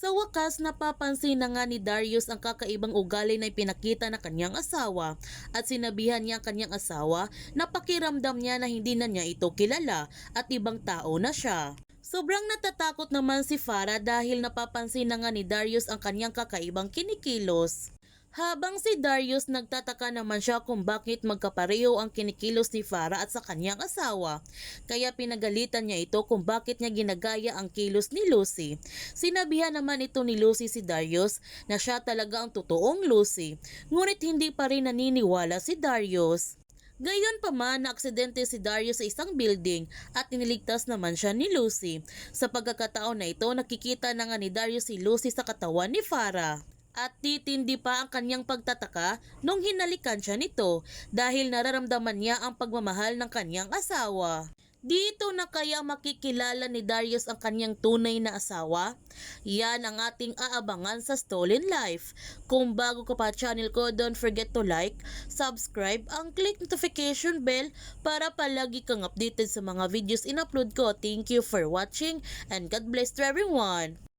Sa wakas, napapansin na nga ni Darius ang kakaibang ugali na ipinakita na kanyang asawa at sinabihan niya ang kanyang asawa na pakiramdam niya na hindi na niya ito kilala at ibang tao na siya. Sobrang natatakot naman si Farah dahil napapansin na nga ni Darius ang kanyang kakaibang kinikilos. Habang si Darius nagtataka naman siya kung bakit magkapareho ang kinikilos ni Farah at sa kanyang asawa. Kaya pinagalitan niya ito kung bakit niya ginagaya ang kilos ni Lucy. Sinabihan naman ito ni Lucy si Darius na siya talaga ang totoong Lucy. Ngunit hindi pa rin naniniwala si Darius. Gayon pa man, naaksidente si Darius sa isang building at iniligtas naman siya ni Lucy. Sa pagkakataon na ito, nakikita na nga ni Darius si Lucy sa katawan ni Farah. At titindi pa ang kanyang pagtataka nung hinalikan siya nito dahil nararamdaman niya ang pagmamahal ng kanyang asawa. Dito na kaya makikilala ni Darius ang kanyang tunay na asawa? Yan ang ating aabangan sa Stolen Life. Kung bago ka pa channel ko, don't forget to like, subscribe, ang click notification bell para palagi kang updated sa mga videos in-upload ko. Thank you for watching and God bless to everyone!